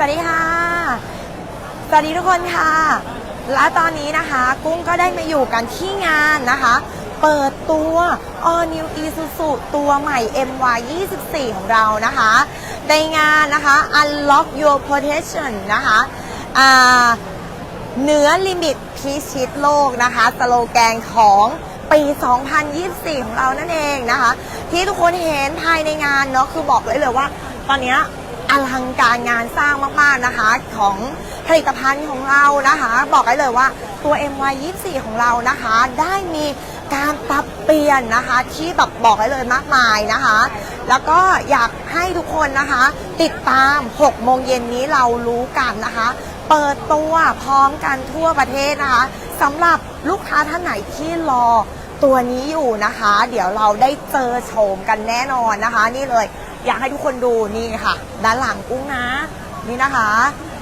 สวัสดีค่ะ สวัสดีทุกคนค่ะ และตอนนี้นะคะ กุ้งก็ได้มาอยู่กันที่งานนะคะ เปิดตัว All New Isuzu ตัวใหม่ MY 24 ของเรานะคะ ในงานนะคะ Unlock Your Potential นะคะเหนือลิมิตพิชิตโลกนะคะ สโลแกนของปี 2024 ของเรานั่นเองนะคะ ที่ทุกคนเห็นภายในงานเนาะคือบอกเลยเลยว่า ตอนนี้ อลังการงานสร้างมากๆนะคะ ของผลิตภัณฑ์ของเรานะคะ บอกได้เลยว่าตัว MY 24 ของเรานะคะ ได้มีการปรับเปลี่ยนนะคะที่แบบบอกได้เลยมากมายนะคะ แล้วก็อยากให้ทุกคนนะคะ ติดตาม 6 โมงเย็นนี้เรารู้กันนะคะ เปิดตัวพร้อมกันทั่วประเทศนะคะสำหรับลูกค้าท่านไหนที่รอตัวนี้อยู่นะคะ เดี๋ยวเราได้เจอโฉมกันแน่นอนนะคะ นี่เลย อยากให้ทุกคนดูนี่ค่ะ ด้านหลังกุ้งนะ นี่นะคะ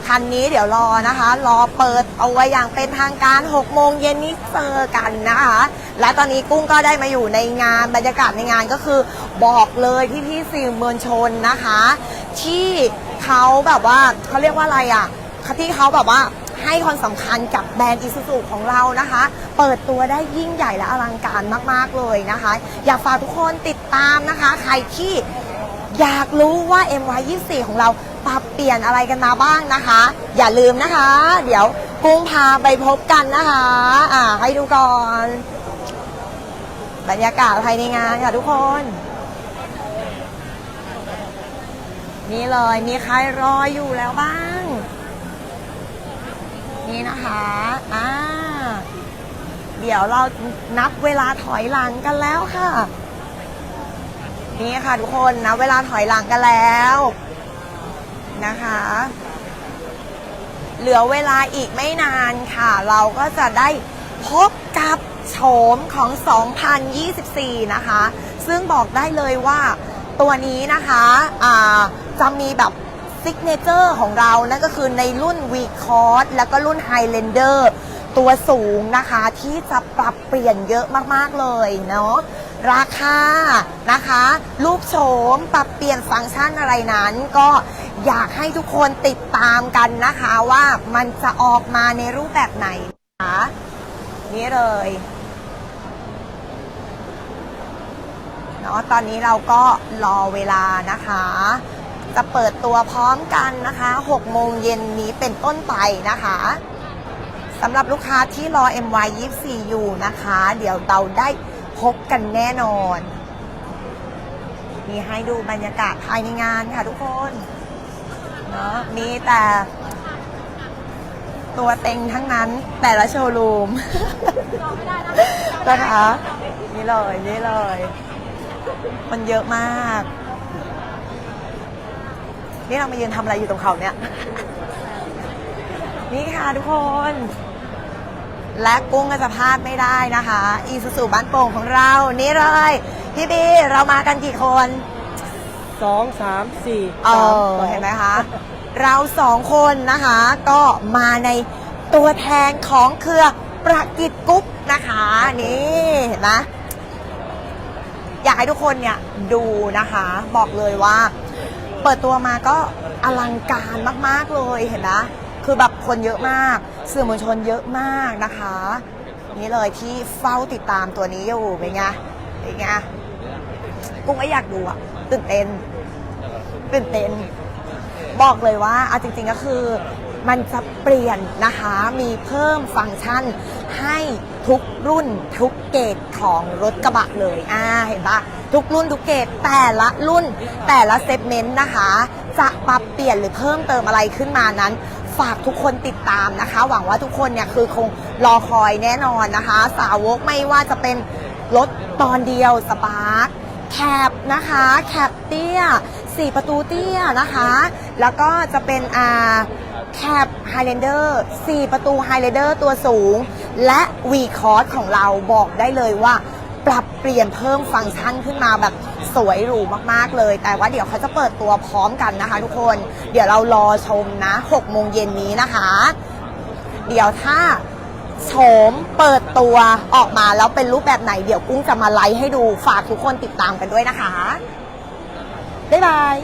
คันนี้เดี๋ยวรอนะคะ รอเปิดเอาไว้อย่างเป็นทางการ6โมงเย็นนี้เจอกันนะคะ และตอนนี้กุ้งก็ได้มาอยู่ในงานบรรยากาศในงานก็คือบอกเลยพี่พี่ๆสื่อมวลชนนะคะ ที่เขาแบบว่าเขาเรียกว่าอะไรอะที่เขาแบบว่าให้ความสำคัญกับแบรนด์อิซูซูของเรานะคะ เปิดตัวได้ยิ่งใหญ่และอลังการมาก ๆ เลยนะคะ อยากฝากทุกคนติดตามนะคะ ใครที่ อยากรู้ว่า MY24 ของเราปรับเปลี่ยนอะไรกันมาบ้างนะคะ อย่าลืมนะคะ เดี๋ยวกุ้งพาไปพบกันนะคะ อ่า ให้ดูก่อน บรรยากาศภายในงานค่ะทุกคน นี่เลย มีใครรออยู่แล้วบ้าง นี่นะคะ อ่า เดี๋ยวเรานับเวลาถอยหลังกันแล้วค่ะ นี่ค่ะทุกคนนะเวลาถอยหลังกันแล้วนะคะ เหลือเวลาอีกไม่นานค่ะ เราก็จะได้พบกับโฉมของ 2024 นะคะ ซึ่งบอกได้เลยว่าตัวนี้นะคะอ่าจะมีแบบซิกเนเจอร์ของเรา นั่นก็คือในรุ่น v c o r d แล้วก็รุ่น Highlander ตัวสูงนะคะที่จะปรับเปลี่ยนเยอะมาก ๆ เลยเนาะ ราคานะคะลูกโฉมปรับเปลี่ยนฟังก์ชันอะไรนั้น ก็อยากให้ทุกคนติดตามกันนะคะว่ามันจะออกมาในรูปแบบไหนนะคะนี่เลยเนาะตอนนี้เราก็รอเวลานะคะ จะเปิดตัวพร้อมกันนะคะ6โมงเย็นนี้เป็นต้นไปนะคะสำหรับลูกค้าที่รอ MY 24 อยู่นะคะ เดี๋ยวเราได้ พบกันแน่นอนมีให้ดูบรรยากาศภายในงานค่ะทุกคนเนาะมีแต่ ตัวเต็งทั้งนั้นแต่ละโชว์รูมนะคะนี่เลยนี่เลย มันเยอะมาก นี่เรามายืนทำอะไรอยู่ตรงเขาเนี่ย นี่ค่ะทุกคน และกุ้งก็จะพลาดไม่ได้นะคะ อีซูซูบ้านโป่งของเรา นี่เลย พี่บีเรามากันกี่คนสองสามสี่เอสามอเห็นไหมคะ เราสองคนนะคะ ก็มาในตัวแทนของเครือประกิจกรุ๊ปนะคะ นี่เห็นไหมอยากให้ทุกคนเนี่ยดูนะคะ บอกเลยว่า เปิดตัวมาก็อลังการมาก ๆ เลยเห็นไหมคือแบบคนเยอะมาก สื่อมวลชนเยอะมากนะคะ นี่เลยที่เฝ้าติดตามตัวนี้อยู่เป็นไงเป็นไงกุ้งก็อยากดูอะตื่นเต้นตื่นเต้นบอกเลยว่าเอาจริงๆก็คือมันจะเปลี่ยนนะคะมีเพิ่มฟังก์ชันให้ทุกรุ่นทุกเกรดของรถกระบะเลยอ่าเห็นปะทุกรุ่นทุกเกรดแต่ละรุ่นแต่ละเซกเมนต์นะคะ จะปรับเปลี่ยนหรือเพิ่มเติมอะไรขึ้นมานั้น ฝากทุกคนติดตามนะคะ หวังว่าทุกคนเนี่ยคือคงรอคอยแน่นอนนะคะ สาวกไม่ว่าจะเป็นรถตอนเดียวสปาร์คแคบนะคะแคบเตี้ย4ประตูเตี้ยนะคะ แล้วก็จะเป็นอ่าแคบไฮเลนเดอร์4ประตูไฮเลนเดอร์ตัวสูง และ V c o r s ของเราบอกได้เลยว่า ปรับเปลี่ยนเพิ่มฟังก์ชันขึ้นมาแบบสวยหรูมากๆเลย แต่ว่าเดี๋ยวเขาจะเปิดตัวพร้อมกันนะคะทุกคน เดี๋ยวเรารอชมนะ6โมงเย็นนี้นะคะ เดี๋ยวถ้าโฉมเปิดตัวออกมาแล้วเป็นรูปแบบไหน เดี๋ยวกุ้งจะมาไลฟ์ให้ดูฝากทุกคนติดตามกันด้วยนะคะ บ๊ายบาย